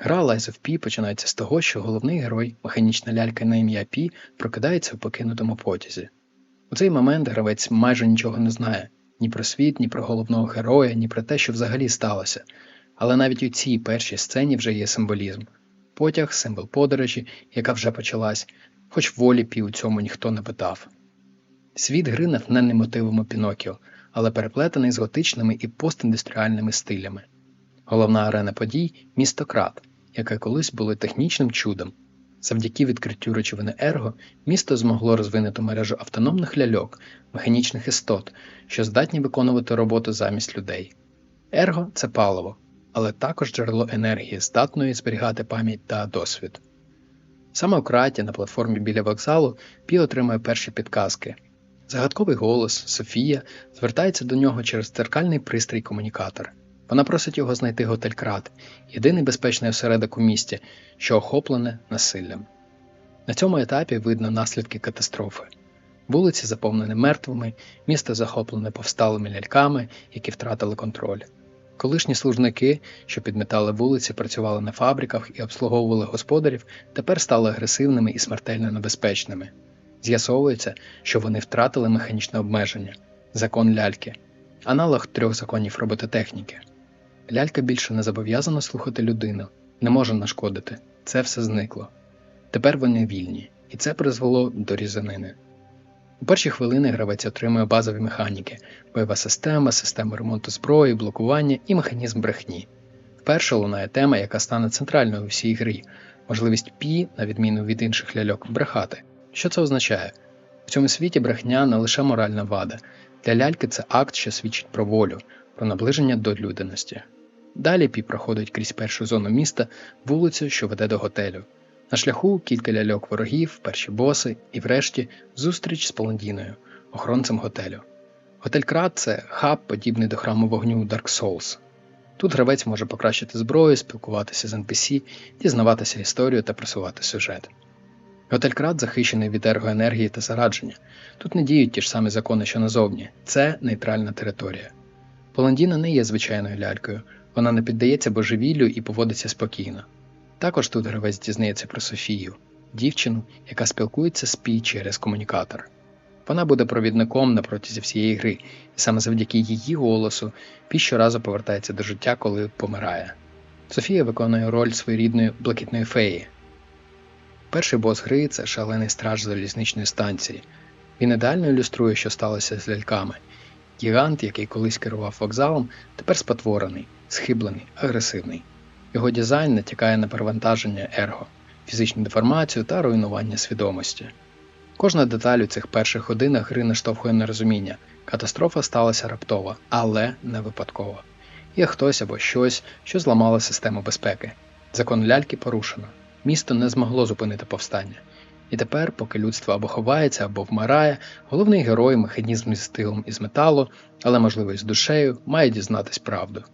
Гра Lies of P починається з того, що головний герой, механічна лялька на ім'я Пі, прокидається у покинутому потязі. У цей момент гравець майже нічого не знає ні про світ, ні про головного героя, ні про те, що взагалі сталося. Але навіть у цій першій сцені вже є символізм потяг, символ подорожі, яка вже почалась, хоч волі Пі у цьому ніхто не питав. Світ гри натхнений мотивами Пінокіо, але переплетений з готичними і постіндустріальними стилями. Головна арена подій місто Крат, яке колись було технічним чудом. Завдяки відкриттю речовини Ерго місто змогло розвинути мережу автономних ляльок, механічних істот, що здатні виконувати роботу замість людей. Ерго це паливо, але також джерело енергії, здатної зберігати пам'ять та досвід. Саме у краті на платформі біля вокзалу Пі отримує перші підказки. Загадковий голос Софія звертається до нього через дзеркальний пристрій комунікатор. Вона просить його знайти готель Крат, єдиний безпечний осередок у місті, що охоплене насиллям. На цьому етапі видно наслідки катастрофи. Вулиці заповнені мертвими, місто захоплене повсталими ляльками, які втратили контроль. Колишні служники, що підметали вулиці, працювали на фабриках і обслуговували господарів, тепер стали агресивними і смертельно небезпечними. З'ясовується, що вони втратили механічне обмеження закон ляльки, аналог трьох законів робототехніки. Лялька більше не зобов'язана слухати людину, не може нашкодити. Це все зникло. Тепер вони вільні, і це призвело до різанини. У перші хвилини гравець отримує базові механіки, бойова система, система ремонту зброї, блокування і механізм брехні. Вперше лунає тема, яка стане центральною у всій грі можливість Пі, на відміну від інших ляльок, брехати. Що це означає? В цьому світі брехня не лише моральна вада. Для ляльки це акт, що свідчить про волю, про наближення до людяності. Далі Пі проходить крізь першу зону міста, вулицю, що веде до готелю. На шляху кілька ляльок ворогів, перші боси і, врешті, зустріч з Паландіною, охоронцем готелю. Готель Крат це хаб, подібний до храму вогню Dark Souls. Тут гравець може покращити зброю, спілкуватися з NPC, дізнаватися історію та просувати сюжет. Готель Крат захищений від ергоенергії та зарадження. Тут не діють ті ж самі закони, що назовні, це нейтральна територія. Поландіна не є звичайною лялькою, вона не піддається божевіллю і поводиться спокійно. Також тут гравець дізнається про Софію, дівчину, яка спілкується з Пі через комунікатор. Вона буде провідником на протязі всієї гри, і саме завдяки її голосу Пі щоразу повертається до життя, коли помирає. Софія виконує роль своєрідної блакитної феї. Перший бос гри це шалений страж залізничної станції. Він ідеально ілюструє, що сталося з ляльками. Гігант, який колись керував вокзалом, тепер спотворений, схиблений, агресивний. Його дизайн натякає на перевантаження ерго, фізичну деформацію та руйнування свідомості. Кожна деталь у цих перших годинах гри наштовхує на розуміння. Катастрофа сталася раптово, але не випадково. Є хтось або щось, що зламало систему безпеки. Закон ляльки порушено. Місто не змогло зупинити повстання. І тепер, поки людство або ховається, або вмирає, головний герой, механізм з стилом із металу, але можливо і з душею, має дізнатись правду.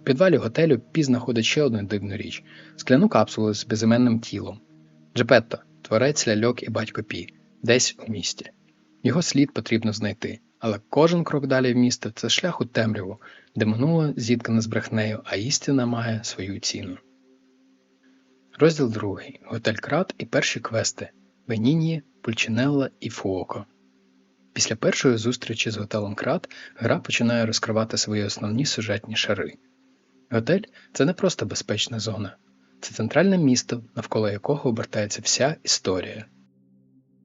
В підвалі готелю Пі знаходить ще одну дивну річ скляну капсулу з безіменним тілом. Джепетто, творець ляльок і батько Пі, десь у місті. Його слід потрібно знайти, але кожен крок далі в місто це шлях у темряву, де минуле зіткане з брехнею, а істина має свою ціну. Розділ 2. Готель Крат і перші квести Беніні, Пульчинелла і Фуоко. Після першої зустрічі з готелем Крат гра починає розкривати свої основні сюжетні шари. Готель це не просто безпечна зона, це центральне місто, навколо якого обертається вся історія.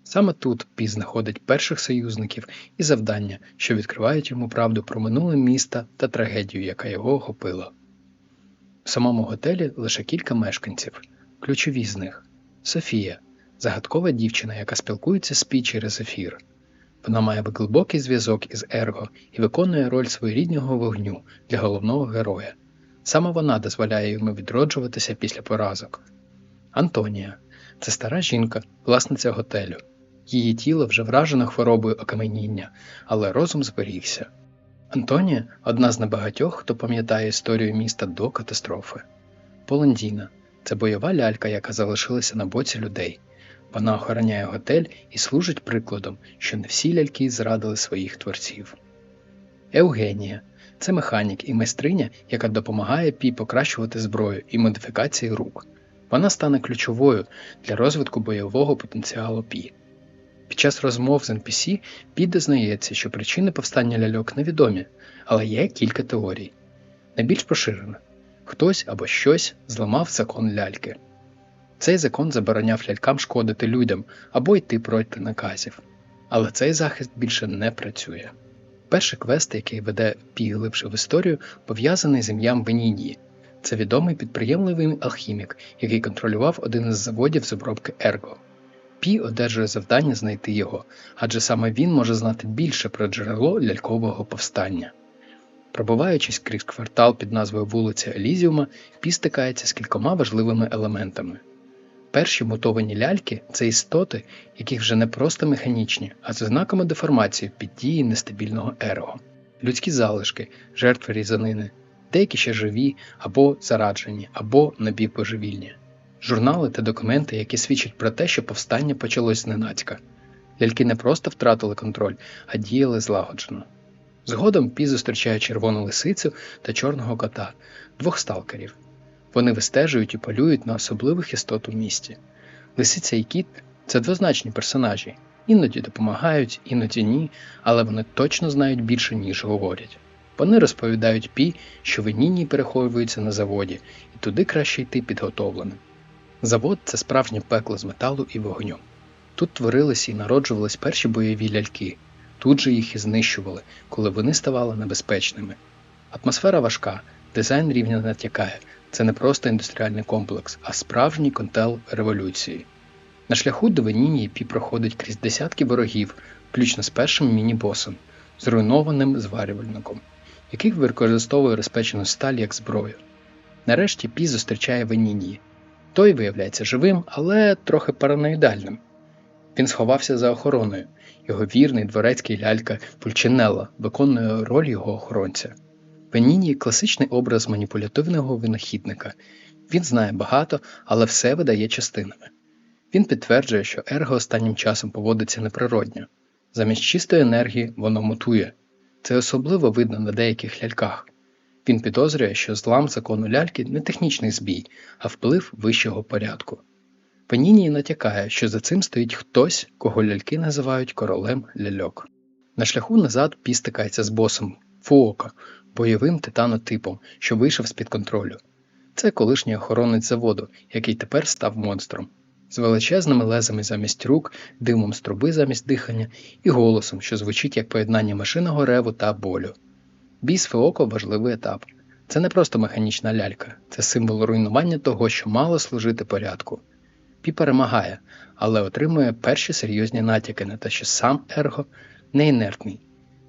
Саме тут Пі знаходить перших союзників і завдання, що відкривають йому правду про минуле міста та трагедію, яка його охопила. В самому готелі лише кілька мешканців, ключові з них Софія, загадкова дівчина, яка спілкується з Пі через ефір. Вона має глибокий зв'язок із Ерго і виконує роль своєріднього вогню для головного героя. Саме вона дозволяє йому відроджуватися після поразок. Антонія це стара жінка, власниця готелю. Її тіло вже вражено хворобою окаменіння, але розум зберігся. Антонія одна з небагатьох, хто пам'ятає історію міста до катастрофи. Поландіна це бойова лялька, яка залишилася на боці людей. Вона охороняє готель і служить прикладом, що не всі ляльки зрадили своїх творців. Евгенія Це механік і майстриня, яка допомагає Пі покращувати зброю і модифікації рук. Вона стане ключовою для розвитку бойового потенціалу Пі. Під час розмов з NPC Пі дізнається, що причини повстання ляльок невідомі, але є кілька теорій. Найбільш поширена хтось або щось зламав закон ляльки. Цей закон забороняв лялькам шкодити людям або йти проти наказів. Але цей захист більше не працює. Перший квест, який веде Пі глибше в історію, пов'язаний з ім'ям Венінії. Це відомий підприємливий алхімік, який контролював один із заводів з обробки Ерго. Пі одержує завдання знайти його, адже саме він може знати більше про джерело лялькового повстання. Пробуваючись крізь квартал під назвою вулиця Елізіума, Пі стикається з кількома важливими елементами. Перші мутовані ляльки це істоти, які вже не просто механічні, а з ознаками деформації під дії нестабільного ерго, людські залишки, жертви різанини, деякі ще живі або зараджені, або напівпоживільні, журнали та документи, які свідчать про те, що повстання почалось зненацька. Ляльки не просто втратили контроль, а діяли злагоджено. Згодом Пі зустрічає червону лисицю та чорного кота, двох сталкерів. Вони вистежують і полюють на особливих істот у місті. Лисиця і кіт це двозначні персонажі, іноді допомагають, іноді ні, але вони точно знають більше, ніж говорять. Вони розповідають Пі, що винінні переховуються на заводі, і туди краще йти підготовленим. Завод це справжнє пекло з металу і вогню. Тут творилися і народжувались перші бойові ляльки, тут же їх і знищували, коли вони ставали небезпечними. Атмосфера важка, дизайн рівня натякає, це не просто індустріальний комплекс, а справжній контел революції. На шляху до Венінії Пі проходить крізь десятки ворогів, включно з першим міні-босом, зруйнованим зварювальником, який використовує розпечену сталь як зброю. Нарешті Пі зустрічає Венінії. Той виявляється живим, але трохи параноїдальним. Він сховався за охороною. Його вірний дворецький лялька Пульчинелла виконує роль його охоронця. Пеніні класичний образ маніпулятивного винахідника. Він знає багато, але все видає частинами. Він підтверджує, що ерго останнім часом поводиться неприродньо. Замість чистої енергії воно мутує. Це особливо видно на деяких ляльках. Він підозрює, що злам закону ляльки не технічний збій, а вплив вищого порядку. Пеніні натякає, що за цим стоїть хтось, кого ляльки називають королем ляльок. На шляху назад Пі стикається з босом Фуока, бойовим титанотипом, що вийшов з-під контролю. Це колишній охоронець заводу, який тепер став монстром, з величезними лезами замість рук, димом з труби замість дихання і голосом, що звучить як поєднання машинного реву та болю. Біс Феоко важливий етап. Це не просто механічна лялька, це символ руйнування того, що мало служити порядку. Пі перемагає, але отримує перші серйозні натяки на те, що сам Ерго не інертний.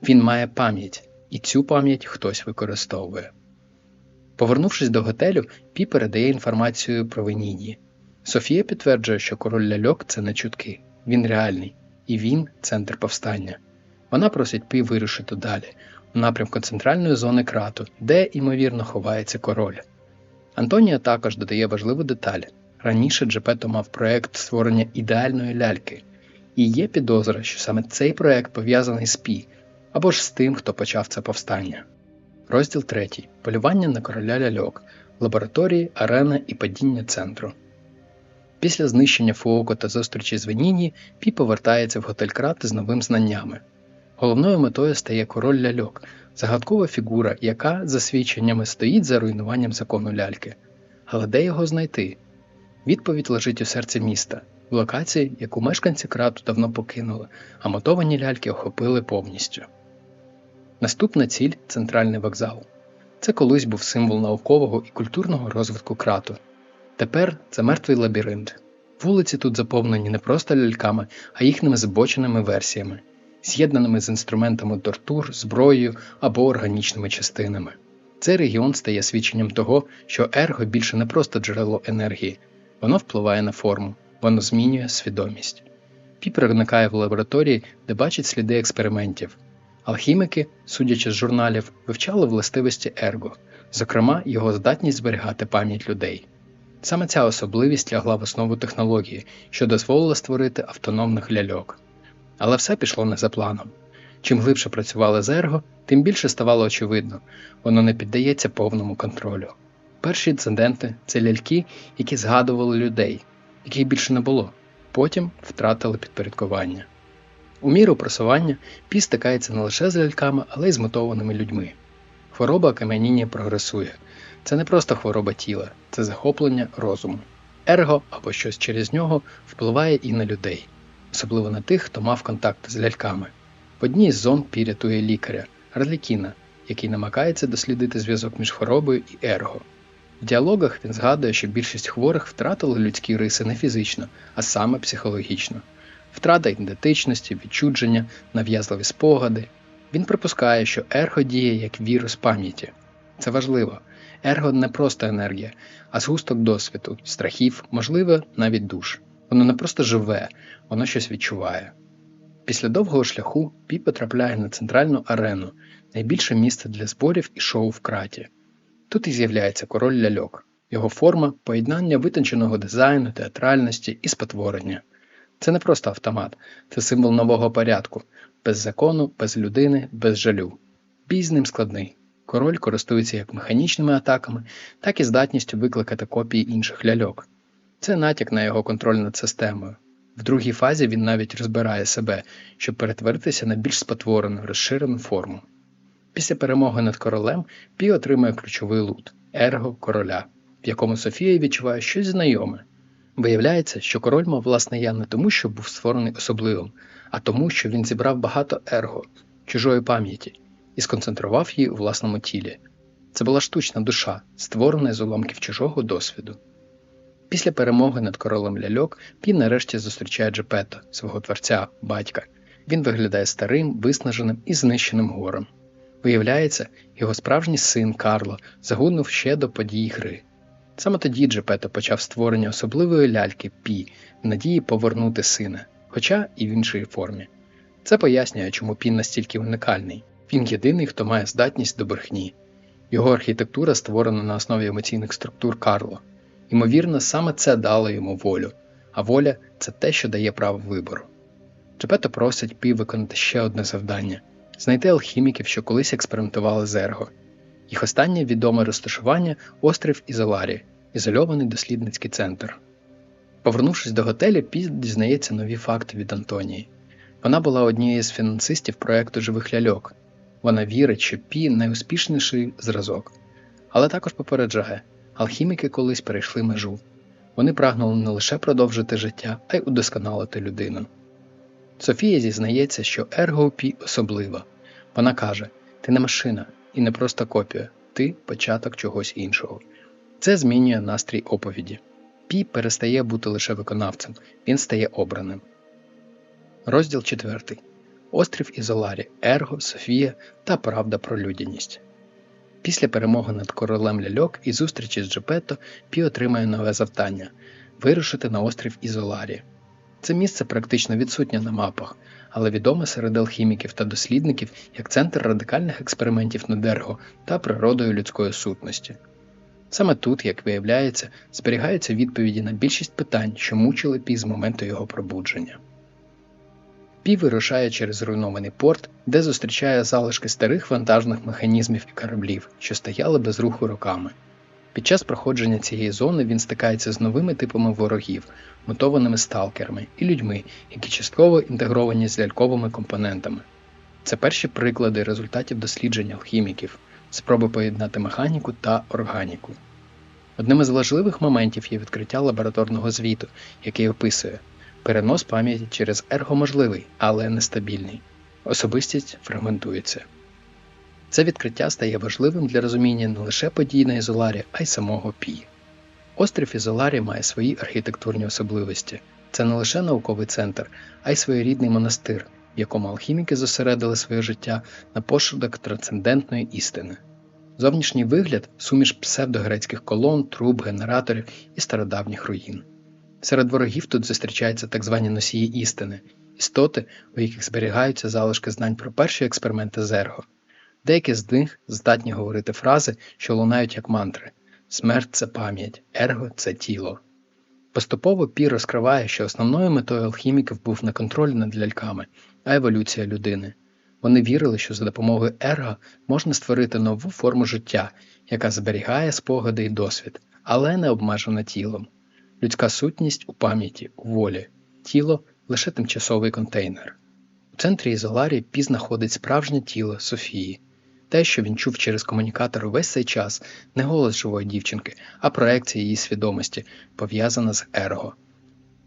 Він має пам'ять, і цю пам'ять хтось використовує. Повернувшись до готелю, Пі передає інформацію про Венідії. Софія підтверджує, що король ляльок це не чутки, він реальний, і він центр повстання. Вона просить Пі вирушити далі, у напрямку центральної зони крату, де, ймовірно, ховається король. Антонія також додає важливу деталь. Раніше Джепето мав проект створення ідеальної ляльки, і є підозра, що саме цей проект пов'язаний з Пі або ж з тим, хто почав це повстання. Розділ 3. Полювання на короля ляльок, лабораторії, арена і падіння центру. Після знищення Фуоко та зустрічі з Веніні Пі повертається в готель Крати з новими знаннями. Головною метою стає король ляльок, загадкова фігура, яка, за свідченнями, стоїть за руйнуванням закону ляльки. Але де його знайти? Відповідь лежить у серці міста, в локації, яку мешканці крату давно покинули, а мотовані ляльки охопили повністю. Наступна ціль центральний вокзал. Це колись був символ наукового і культурного розвитку крату. Тепер це мертвий лабіринт. Вулиці тут заповнені не просто ляльками, а їхніми збоченими версіями, з'єднаними з інструментами тортур, зброєю або органічними частинами. Цей регіон стає свідченням того, що ерго більше не просто джерело енергії, воно впливає на форму, воно змінює свідомість. Пі проникає в лабораторії, де бачить сліди експериментів. Алхімики, судячи з журналів, вивчали властивості ерго, зокрема, його здатність зберігати пам'ять людей. Саме ця особливість лягла в основу технології, що дозволила створити автономних ляльок. Але все пішло не за планом. Чим глибше працювали з ерго, тим більше ставало очевидно, воно не піддається повному контролю. Перші інциденти це ляльки, які згадували людей, яких більше не було, потім втратили підпорядкування. У міру просування пі стикається не лише з ляльками, але й з мотованими людьми. Хвороба кам'яніння прогресує. Це не просто хвороба тіла, це захоплення розуму. Ерго або щось через нього впливає і на людей, особливо на тих, хто мав контакт з ляльками. В одній з зон Пі рятує лікаря Арлікіна, який намагається дослідити зв'язок між хворобою і ерго. В діалогах він згадує, що більшість хворих втратили людські риси не фізично, а саме психологічно. Втрата ідентичності, відчудження, нав'язливі спогади. Він припускає, що ерго діє як вірус пам'яті. Це важливо. Ерго не просто енергія, а згусток досвіду, страхів, можливо, навіть душ. Воно не просто живе, воно щось відчуває. Після довгого шляху Пі потрапляє на центральну арену, найбільше місце для зборів і шоу в краті. Тут і з'являється король ляльок, його форма поєднання витонченого дизайну, театральності і спотворення. Це не просто автомат, це символ нового порядку, без закону, без людини, без жалю. Бій з ним складний. Король користується як механічними атаками, так і здатністю викликати копії інших ляльок. Це натяк на його контроль над системою. В другій фазі він навіть розбирає себе, щоб перетворитися на більш спотворену, розширену форму. Після перемоги над королем Пі отримує ключовий лут ерго короля, в якому Софія відчуває щось знайоме. Виявляється, що король мав власне я не тому, що був створений особливим, а тому, що він зібрав багато ерго, чужої пам'яті, і сконцентрував її у власному тілі. Це була штучна душа, створена з уламків чужого досвіду. Після перемоги над королем ляльок Пі нарешті зустрічає Джепето, свого творця, батька. Він виглядає старим, виснаженим і знищеним горем. Виявляється, його справжній син Карло загинув ще до подій гри. Саме тоді Джепето почав створення особливої ляльки Пі в надії повернути сина, хоча і в іншій формі. Це пояснює, чому Пін настільки унікальний. Він єдиний, хто має здатність до брехні. Його архітектура створена на основі емоційних структур Карло. Ймовірно, саме це дало йому волю, а воля це те, що дає право вибору. Джепето просить Пі виконати ще одне завдання знайти алхіміків, що колись експериментували з ерго. Їх останнє відоме розташування острів Ізоларі, ізольований дослідницький центр. Повернувшись до готелю, Пі дізнається нові факти від Антонії. Вона була однією з фінансистів проекту живих ляльок. Вона вірить, що Пі найуспішніший зразок, але також попереджає, алхіміки колись перейшли межу. Вони прагнули не лише продовжити життя, а й удосконалити людину. Софія зізнається, що ерго Пі особлива. Вона каже: Ти не машина і не просто копія, ти початок чогось іншого. Це змінює настрій оповіді. Пі перестає бути лише виконавцем, він стає обраним. Розділ 4. Острів Ізоларі, Ерго, Софія та Правда про людяність. Після перемоги над королем ляльок і зустрічі з Джепетто Пі отримає нове завдання вирушити на острів Ізоларі. Це місце практично відсутнє на мапах, але відоме серед алхіміків та дослідників як центр радикальних експериментів над Ерго та природою людської сутності. Саме тут, як виявляється, зберігаються відповіді на більшість питань, що мучили Пі з моменту його пробудження. Пі вирушає через зруйнований порт, де зустрічає залишки старих вантажних механізмів і кораблів, що стояли без руху роками. Під час проходження цієї зони він стикається з новими типами ворогів, мутованими сталкерами і людьми, які частково інтегровані з ляльковими компонентами. Це перші приклади результатів досліджень алхіміків, спроби поєднати механіку та органіку. Одним із важливих моментів є відкриття лабораторного звіту, який описує перенос пам'яті через ергоможливий, але нестабільний. Особистість фрагментується. Це відкриття стає важливим для розуміння не лише подій на Ізоларі, а й самого Пі. Острів Ізоларі має свої архітектурні особливості. Це не лише науковий центр, а й своєрідний монастир, в якому алхіміки зосередили своє життя на пошуках трансцендентної істини. Зовнішній вигляд суміш псевдогрецьких колон, труб, генераторів і стародавніх руїн. Серед ворогів тут зустрічаються так звані носії істини, істоти, у яких зберігаються залишки знань про перші експерименти Зерго. Деякі з них здатні говорити фрази, що лунають як мантри смерть це пам'ять, ерго це тіло. Поступово Пі розкриває, що основною метою алхіміків був не контроль над ляльками, а еволюція людини. Вони вірили, що за допомогою ерго можна створити нову форму життя, яка зберігає спогади і досвід, але не обмежена тілом. Людська сутність у пам'яті, у волі, тіло лише тимчасовий контейнер. У центрі Ізоларі Пі знаходить справжнє тіло Софії, те, що він чув через комунікатор увесь цей час, не голос живої дівчинки, а проекція її свідомості, пов'язана з ерго.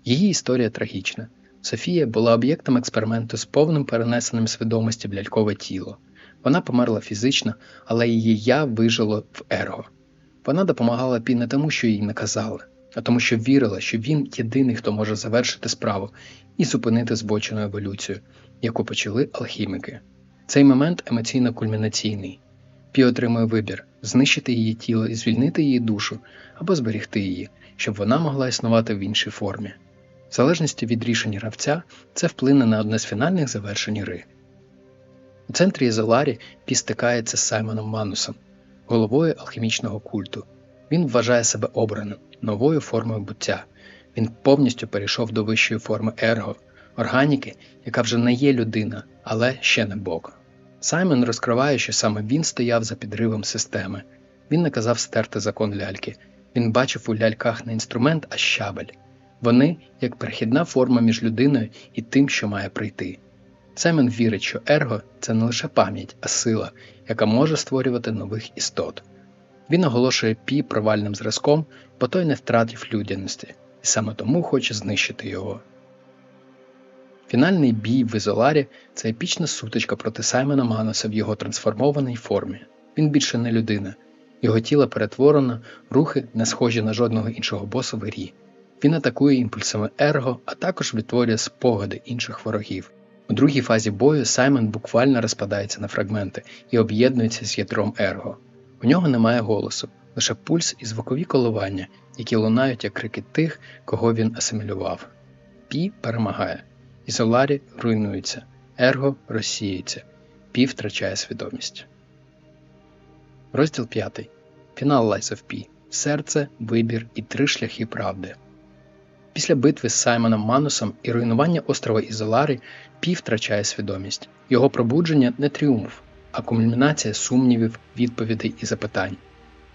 Її історія трагічна. Софія була об'єктом експерименту з повним перенесенням свідомості в лялькове тіло. Вона померла фізично, але її я вижило в ерго. Вона допомагала Пі не тому, що їй наказали, а тому, що вірила, що він єдиний, хто може завершити справу і зупинити збочену еволюцію, яку почали алхімики. Цей момент емоційно кульмінаційний. Пі отримує вибір знищити її тіло і звільнити її душу або зберігти її, щоб вона могла існувати в іншій формі. В залежності від рішень гравця, це вплине на одне з фінальних завершень гри. У центрі Ізоларі Пі стикається з Саймоном Манусом, головою алхімічного культу. Він вважає себе обраним, новою формою буття. Він повністю перейшов до вищої форми ерго, органіки, яка вже не є людина, але ще не Бог. Саймон розкриває, що саме він стояв за підривом системи. Він наказав стерти закон ляльки. Він бачив у ляльках не інструмент, а щабель. Вони як перехідна форма між людиною і тим, що має прийти. Саймон вірить, що ерго це не лише пам'ять, а сила, яка може створювати нових істот. Він оголошує Пі провальним зразком, бо той не втратив людяності, і саме тому хоче знищити його. Фінальний бій в Ізоларі це епічна сутичка проти Саймона Мануса в його трансформованій формі. Він більше не людина, його тіло перетворено, рухи не схожі на жодного іншого боса в грі. Він атакує імпульсами ерго, а також відтворює спогади інших ворогів. У другій фазі бою Саймон буквально розпадається на фрагменти і об'єднується з ядром ерго. У нього немає голосу, лише пульс і звукові коливання, які лунають як крики тих, кого він асимілював. Пі перемагає. Ізоларі руйнується, ерго розсіюється, Пі втрачає свідомість. Розділ 5. Фінал Lies of P. Серце, вибір і три шляхи правди. Після битви з Саймоном Манусом і руйнування острова Ізолари Пі втрачає свідомість. Його пробудження не тріумф, а кульмінація сумнівів, відповідей і запитань.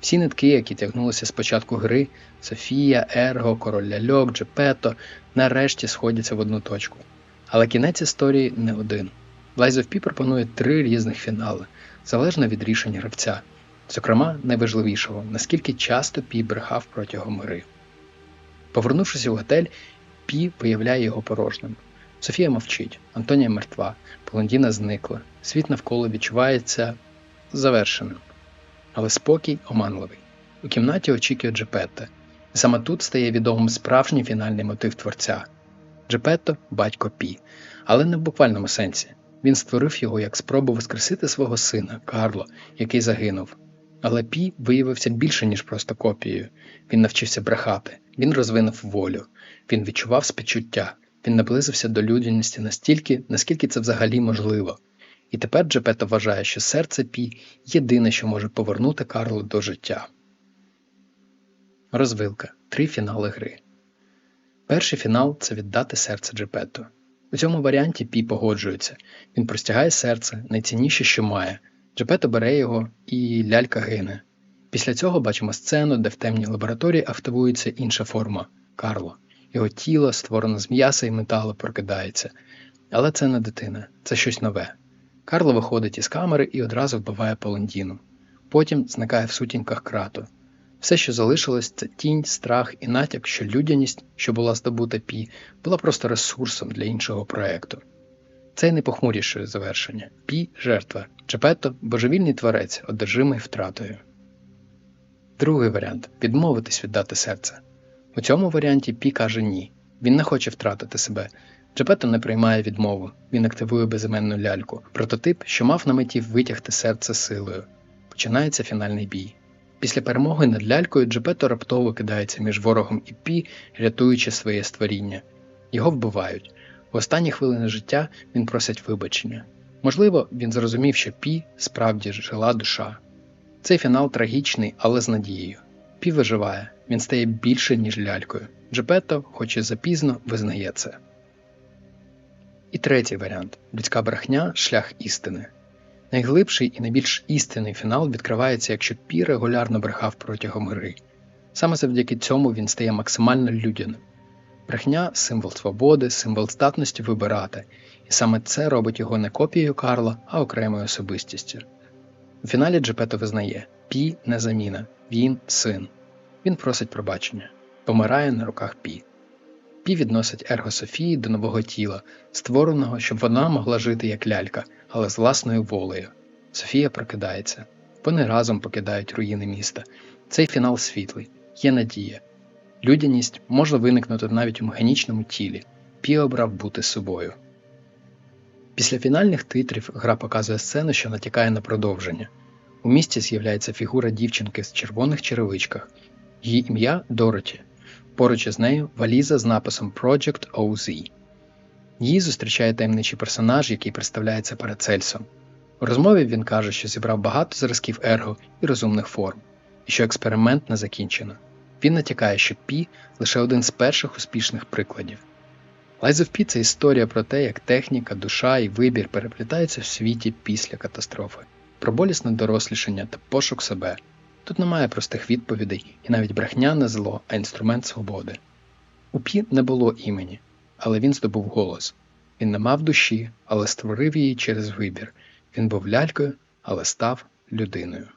Всі нитки, які тягнулися з початку гри Софія, Ерго, Король Ляльок, Джепето, нарешті сходяться в одну точку. Але кінець історії не один. Lies of P пропонує три різних фінали, залежно від рішень гравця, зокрема найважливішого, наскільки часто Пі брехав протягом гри. Повернувшись у готель, Пі виявляє його порожним. Софія мовчить, Антонія мертва, Полондіна зникла, світ навколо відчувається завершеним. Але спокій оманливий. У кімнаті очікує Джепетте, і саме тут стає відомим справжній фінальний мотив творця. Джепетто батько Пі, але не в буквальному сенсі. Він створив його як спробу воскресити свого сина Карло, який загинув. Але Пі виявився більше, ніж просто копією. Він навчився брехати, він розвинув волю, він відчував співчуття, він наблизився до людяності настільки, наскільки це взагалі можливо. І тепер Джепето вважає, що серце Пі єдине, що може повернути Карло до життя. Розвилка. Три фінали гри. Перший фінал це віддати серце Джепетто. У цьому варіанті Пі погоджується. Він простягає серце, найцінніше, що має. Джепето бере його і лялька гине. Після цього бачимо сцену, де в темній лабораторії активується інша форма Карло. Його тіло, створене з м'яса і металу, прокидається. Але це не дитина, це щось нове. Карло виходить із камери і одразу вбиває Полендіну. Потім зникає в сутінках крату. Все, що залишилось, це тінь, страх і натяк, що людяність, що була здобута Пі, була просто ресурсом для іншого проекту. Це найпохмуріше завершення. Пі жертва, Чепетто божевільний творець, одержимий втратою. Другий варіант відмовитись віддати серце. У цьому варіанті Пі каже ні. Він не хоче втратити себе. Джепетто не приймає відмову, він активує безіменну ляльку, прототип, що мав на меті витягти серце силою. Починається фінальний бій. Після перемоги над лялькою Джепетто раптово кидається між ворогом і Пі, рятуючи своє створіння. Його вбивають. В останні хвилини життя він просить вибачення. Можливо, він зрозумів, що Пі справді жила душа. Цей фінал трагічний, але з надією. Пі виживає, він стає більше, ніж лялькою. Джепетто, хоч і запізно, визнає це. І третій варіант людська брехня шлях істини. Найглибший і найбільш істинний фінал відкривається, якщо Пі регулярно брехав протягом гри. Саме завдяки цьому він стає максимально людяним. Брехня символ свободи, символ здатності вибирати, і саме це робить його не копією Карла, а окремою особистістю. У фіналі Джепето визнає Пі не заміна, він син. Він просить пробачення, помирає на руках Пі. Пі відносить ерго Софії до нового тіла, створеного, щоб вона могла жити як лялька, але з власною волею. Софія прокидається. Вони разом покидають руїни міста. Цей фінал світлий, є надія. Людяність може виникнути навіть у механічному тілі. Пі обрав бути собою. Після фінальних титрів гра показує сцену, що натякає на продовження. У місті з'являється фігура дівчинки з червоних черевичках. Її ім'я Дороті. Поруч із нею валіза з написом Project OZ. Її зустрічає таємничий персонаж, який представляється Парацельсом. У розмові він каже, що зібрав багато зразків ерго і розумних форм, і що експеримент не закінчено. Він натякає, що Пі лише один з перших успішних прикладів. Lies of P – це історія про те, як техніка, душа і вибір переплітаються в світі після катастрофи, про болісне дорослішання та пошук себе. Тут немає простих відповідей і навіть брехня не зло, а інструмент свободи. У Пі не було імені, але він здобув голос. Він не мав душі, але створив її через вибір. Він був лялькою, але став людиною.